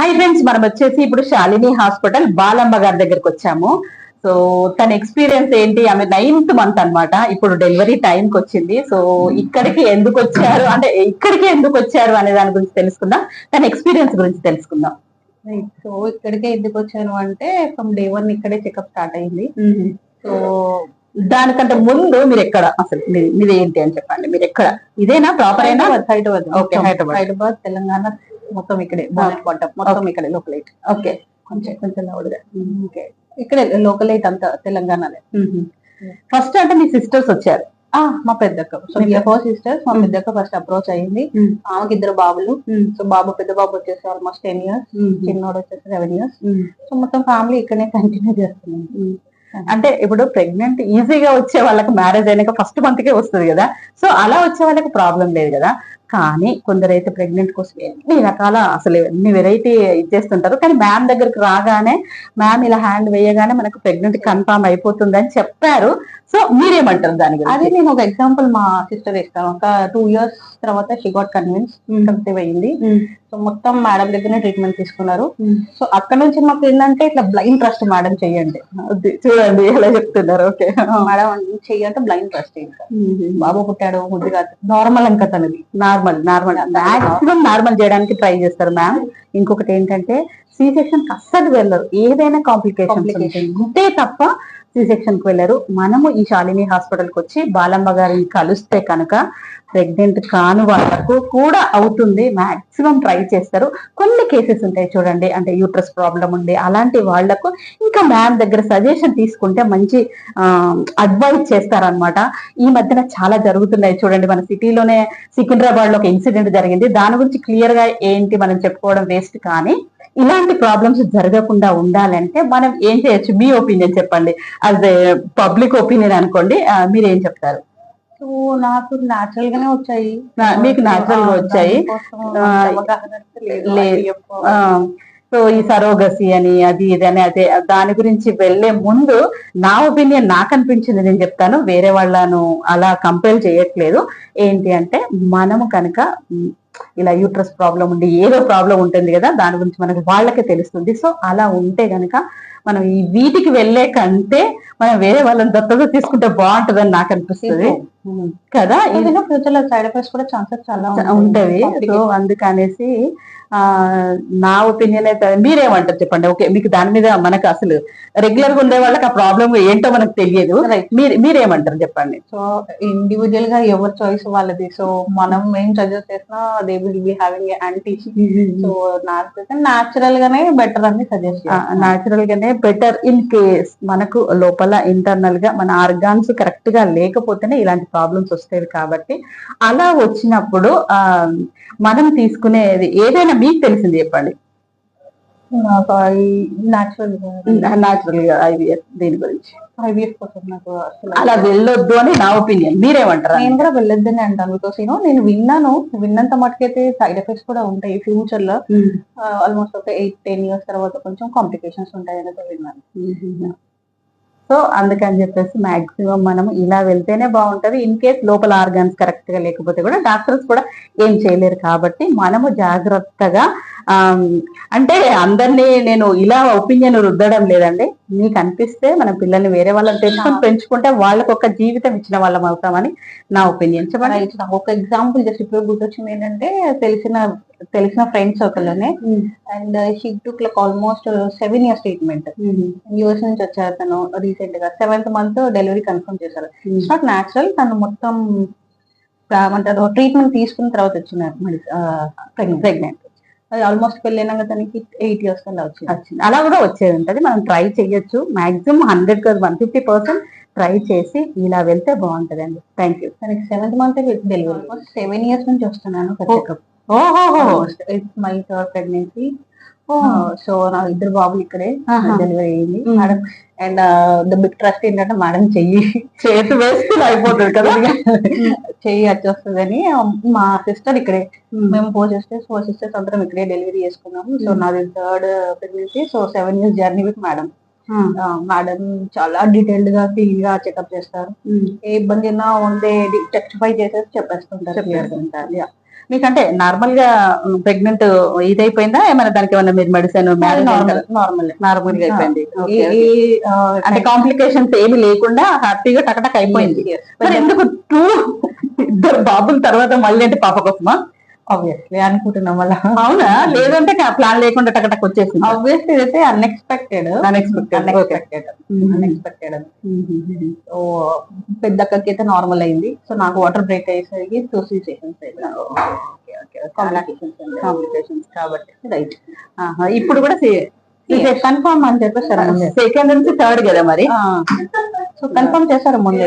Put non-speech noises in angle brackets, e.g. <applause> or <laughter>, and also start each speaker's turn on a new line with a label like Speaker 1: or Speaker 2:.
Speaker 1: Hi friends మనం వచ్చేసి ఇప్పుడు శాలిని హాస్పిటల్ బాలమ్మ గారి దగ్గరికి వచ్చాము. సో తన ఎక్స్పీరియన్స్ ఏంటి? ఆమె నైన్త్ మంత్ అన్నమాట. ఇప్పుడు డెలివరీ టైం కి వచ్చింది. సో ఇక్కడికి ఎందుకు వచ్చారు? అంటే ఇక్కడికి ఎందుకు వచ్చారు అనే దాని గురించి తెలుసుకుందాం. తన ఎక్స్పీరియన్స్ గురించి తెలుసుకుందాం.
Speaker 2: సో ఇక్కడికే ఎందుకు వచ్చాను అంటే ఫ్రమ్ డే వన్ ఇక్కడే చెకప్ స్టార్ట్ అయింది. సో
Speaker 1: దానికంటే ముందు మీరు ఎక్కడ? అసలు మీది ఏంటి అని చెప్పండి. మీరు ఎక్కడ? ఇదేనా? ప్రాపర్ అయినా
Speaker 2: హైదరాబాద్. హైదరాబాద్ తెలంగాణ. మొత్తం ఇక్కడే బానెట్ పట్టం మొత్తం ఇక్కడే లోకల్ ఎయిట్
Speaker 1: ఓకే.
Speaker 2: కొంచెం కొంచెం లౌడ్గా ఓకే. ఇక్కడే లోకల్ ఎయిట్ అంతా తెలంగాణలో
Speaker 1: ఫస్ట్ అంటే మీ సిస్టర్స్ వచ్చారు.
Speaker 2: ఆ, మా పెద్దక్క. సో
Speaker 1: మీ
Speaker 2: ఫోర్ సిస్టర్స్ మా. పెద్దక్క ఫస్ట్ అప్రోచ్ అయ్యింది ఆమెకి ఇద్దరు బాబులు. సో బాబు పెద్ద బాబు వచ్చేసి ఆల్మోస్ట్ టెన్ ఇయర్స్ చిన్నోడు వచ్చేసి సెవెన్ ఇయర్స్ సో మొత్తం ఫ్యామిలీ ఇక్కడనే కంటిన్యూ చేస్తున్నాం.
Speaker 1: అంటే ఇప్పుడు ప్రెగ్నెంట్ ఈజీగా వచ్చే వాళ్ళకి మ్యారేజ్ అయినాక ఫస్ట్ మంత్ కే వస్తుంది కదా. సో అలా వచ్చే వాళ్ళకి ప్రాబ్లం లేదు కదా. కానీ కొందరైతే ప్రెగ్నెంట్ కోసం ఎన్ని రకాల అసలు ఎన్ని వెరైటీ ఇచ్చేస్తుంటారు. కానీ మ్యామ్ దగ్గరికి రాగానే మ్యామ్ ఇలా హ్యాండ్ వేయగానే మనకు ప్రెగ్నెంట్ కన్ఫామ్ అయిపోతుంది అని చెప్పారు. సో మీరేమంటారు దాని
Speaker 2: అదే నేను ఒక ఎగ్జాంపుల్ మా సిస్టర్ ఇస్తాను ఒక టూ ఇయర్స్ తర్వాత షీ గాట్ కన్విన్స్ కన్సీవ్ అయ్యింది సో మొత్తం మేడం దగ్గరనే ట్రీట్మెంట్ తీసుకున్నారు. సో అక్కడ నుంచి మాకు ఏంటంటే ఇట్లా బ్లైండ్ ట్రస్ట్ మేడం చెయ్యండి
Speaker 1: చూడండి ఎలా చెప్తున్నారు. ఓకే.
Speaker 2: మేడం చెయ్యంటే బ్లైండ్ ట్రస్ట్ ఇంకా బాబు పుట్టాడు ముద్దుగా నార్మల్ ఇంకా తనది.
Speaker 1: Normal normal. మాక్సిమం నార్మల్ చేయడానికి ట్రై చేస్తారు మ్యామ్ ఇంకొకటి ఏంటంటే సి సెక్షన్ అస్సలు వెళ్ళరు. ఏదైనా కాంప్లికేషన్. ఉంటే తప్ప సి సెక్షన్కి వెళ్ళరు. మనము ఈ శాలిని హాస్పిటల్కి వచ్చి బాలమ్మ గారిని కలిస్తే కనుక ప్రెగ్నెంట్ కాని వాళ్ళకు కూడా అవుతుంది. మాక్సిమం ట్రై చేస్తారు. కొన్ని కేసెస్ ఉంటాయి చూడండి. అంటే యూట్రస్ ప్రాబ్లం ఉంది. అలాంటి వాళ్ళకు ఇంకా మ్యామ్ దగ్గర సజెషన్ తీసుకుంటే మంచి అడ్వైజ్ చేస్తారనమాట ఈ మధ్యన చాలా జరుగుతున్నాయి చూడండి. మన సిటీలోనే సికింద్రాబాద్లో ఒక ఇన్సిడెంట్ జరిగింది. దాని గురించి క్లియర్గా ఏంటి మనం చెప్పుకోవడం వేస్ట్ కానీ ఇలాంటి ప్రాబ్లమ్స్ జరగకుండా ఉండాలంటే మనం ఏం చేయొచ్చు? మీ ఒపీనియన్ చెప్పండి. ఏ పబ్లిక్ ఒపీనియన్ అనుకోండి మీరు ఏం చెప్తారు?
Speaker 2: సో నాకు నాచురల్ గానే వచ్చాయి.
Speaker 1: మీకు natural గా వచ్చాయి. సో ఈ సరోగసి అని అది ఇది అని అదే దాని గురించి వెళ్ళే ముందు నా ఒపీనియన్ నాకు అనిపించింది నేను చెప్తాను. వేరే వాళ్ళను అలా కంపేర్ చేయట్లేదు. ఏంటి అంటే మనము కనుక ఇలా యూట్రస్ ప్రాబ్లం ఉండి ఏదో ప్రాబ్లం ఉంటుంది కదా దాని గురించి మనకు వాళ్ళకే తెలుస్తుంది. సో అలా ఉంటే గనక మనం ఈ వీటికి వెళ్ళే కంటే మనం వేరే వాళ్ళని దత్తత తీసుకుంటే బాగుంటుందని నాకు అనిపిస్తుంది. కదా?
Speaker 2: ఫ్యూచర్లో సైడ్ ఎఫెక్ట్స్ కూడా ఛాన్సెస్ చాలా
Speaker 1: ఉంటది. సో అందుకనేసి నా ఒపీనియన్ అయితే మీరేమంటారు చెప్పండి. ఓకే మీకు దాని మీద మనకు అసలు రెగ్యులర్గా ఉండే వాళ్ళకి ఆ ప్రాబ్లం ఏంటో మనకు తెలియదు. మీరు మీరేమంటారు చెప్పండి.
Speaker 2: సో ఇండివిజువల్గా ఎవరి చాయిస్ వాళ్ళది. సో మనం ఏం సజెస్ట్ చేసినా they will be having anti so నాకు నాచురల్ గానే బెటర్ అని సజెస్ట్
Speaker 1: నాచురల్ గానే బెటర్ ఇన్ కేస్ మనకు లోపల ఇంటర్నల్గా మన ఆర్గాన్స్ కరెక్ట్గా లేకపోతేనే ఇలాంటి ప్రాబ్లమ్స్ వస్తాయి కాబట్టి అలా వచ్చినప్పుడు ఆ మనం తీసుకునేది ఏదైనా మీకు తెలిసింది చెప్పండి. గా దీని గురించి?
Speaker 2: ఐవీఎఫ్ కోసం నాకు
Speaker 1: అలా వెళ్ళొద్దు అని నా ఒపీనియన్ మీరేమంటారు?
Speaker 2: నేను కూడా వెళ్ళొద్దని అంటాను బికాస్ యూనో నేను విన్నాను. విన్నంత మటుకైతే సైడ్ ఎఫెక్ట్స్ కూడా ఉంటాయి. ఫ్యూచర్లో ఆల్మోస్ట్ ఒక ఎయిట్ టెన్ ఇయర్స్ తర్వాత కొంచెం కాంప్లికేషన్స్ ఉంటాయి అనేది విన్నాను.
Speaker 1: సో అందుకని చెప్పేసి మాక్సిమం మనం ఇలా వెళ్తేనే బాగుంటది. ఇన్ కేస్ లోపల ఆర్గాన్స్ కరెక్ట్గా లేకపోతే కూడా డాక్టర్స్ కూడా ఏం చేయలేరు కాబట్టి మనము జాగ్రత్తగా అంటే అందరినీ నేను ఇలా ఒపీనియన్ రుద్దడం లేదండి. మీకు అనిపిస్తే మన పిల్లల్ని వేరే వాళ్ళని తెచ్చుకొని పెంచుకుంటే వాళ్ళకి ఒక జీవితం ఇచ్చిన వాళ్ళం అవుతామని నా ఒపీనియన్. చెప్పండి.
Speaker 2: ఒక ఎగ్జాంపుల్ జస్ట్ ఇప్పుడు గుర్తొచ్చింది ఏంటంటే తెలిసిన తెలిసిన friends ఒకళ్ళనే and she took like almost seven years treatment US నుంచి వచ్చారు తను రీసెంట్గా సెవెంత్ మంత్ డెలివరీ కన్ఫర్మ్ చేశారు. It's not natural. తను మొత్తం ఏమంటారు ట్రీట్మెంట్ తీసుకున్న తర్వాత ప్రెగ్నెంట్
Speaker 1: ప్రెగ్నెంట్.
Speaker 2: అది ఆల్మోస్ట్ పెళ్ళైనాక తనకి ఎయిట్ ఇయర్స్ కల్లా వచ్చింది.
Speaker 1: వచ్చింది. అలా కూడా వచ్చేది ఉంటది మనం ట్రై చేయొచ్చు. మాక్సిమం హండ్రెడ్ కాదు వన్ ఫిఫ్టీ పర్సెంట్ ట్రై చేసి ఇలా వెళ్తే బాగుంటది అండి థ్యాంక్ యూ
Speaker 2: తనకి seventh month delivery seven years నుంచి వస్తున్నాను
Speaker 1: ఓహో
Speaker 2: it's my third pregnancy so నా ఇద్దరు బాబులు ఇక్కడే. డెలివరీ అయ్యింది
Speaker 1: Mm.
Speaker 2: Madam and the big trust ఏంటంటే మేడం చెయ్యి.
Speaker 1: చేతి వేస్తే అయిపోతుంది కదా. <laughs>
Speaker 2: చెయ్యి వచ్చేస్తుందని మా సిస్టర్ ఇక్కడే. మేము ఫోర్ సిస్టర్స్ ఫోర్ సిస్టర్స్ అందరం ఇక్కడే డెలివరీ చేసుకున్నాము సో. నాది third pregnancy so seven years journey with madam madam చాలా డీటెయిల్డ్గా క్లీన్గా చెకప్ చేస్తారు. ఏ ఇబ్బంది ఉన్నా ఉండే రెక్టిఫై చేసేసి చెప్పేస్తుంటారు.
Speaker 1: మీకంటే నార్మల్గా ప్రెగ్నెంట్ ఇదైపోయిందా? ఏమైనా దానికి ఏమైనా మీరు మెడిసిన్
Speaker 2: నార్మల్
Speaker 1: నార్మల్గా అయిపోయింది. అంటే కాంప్లికేషన్స్ ఏమి లేకుండా హ్యాపీగా టకటక్ అయిపోయింది. మరి ఎందుకు టూ ఇద్దరు బాబుల తర్వాత మళ్ళీ అంటే పాప కోసమా?
Speaker 2: ఆబ్వియస్లీ అనుకుంటున్నాం వల్ల
Speaker 1: అవునా? <laughs> లేదంటే ప్లాన్ లేకుండా టకటక్ వచ్చేసింది.
Speaker 2: ఆబ్వియస్లీ ఇదైతే unexpected
Speaker 1: unexpected
Speaker 2: unexpected unexpected so పెద్ద అక్కకి అయితే నార్మల్ అయింది. సో నాకు వాటర్ బ్రేక్ అయ్యేసరికి టూ సిచ్యుయేషన్స్
Speaker 1: కాంప్లికేషన్స్ కాబట్టి. రైట్ ఇప్పుడు కూడా
Speaker 2: కన్ఫర్మ్ అని చెప్పేసారు
Speaker 1: సెకండ్ నుంచి థర్డ్ కదా మరి?
Speaker 2: సో కన్ఫర్మ్ చేశారు ముందే?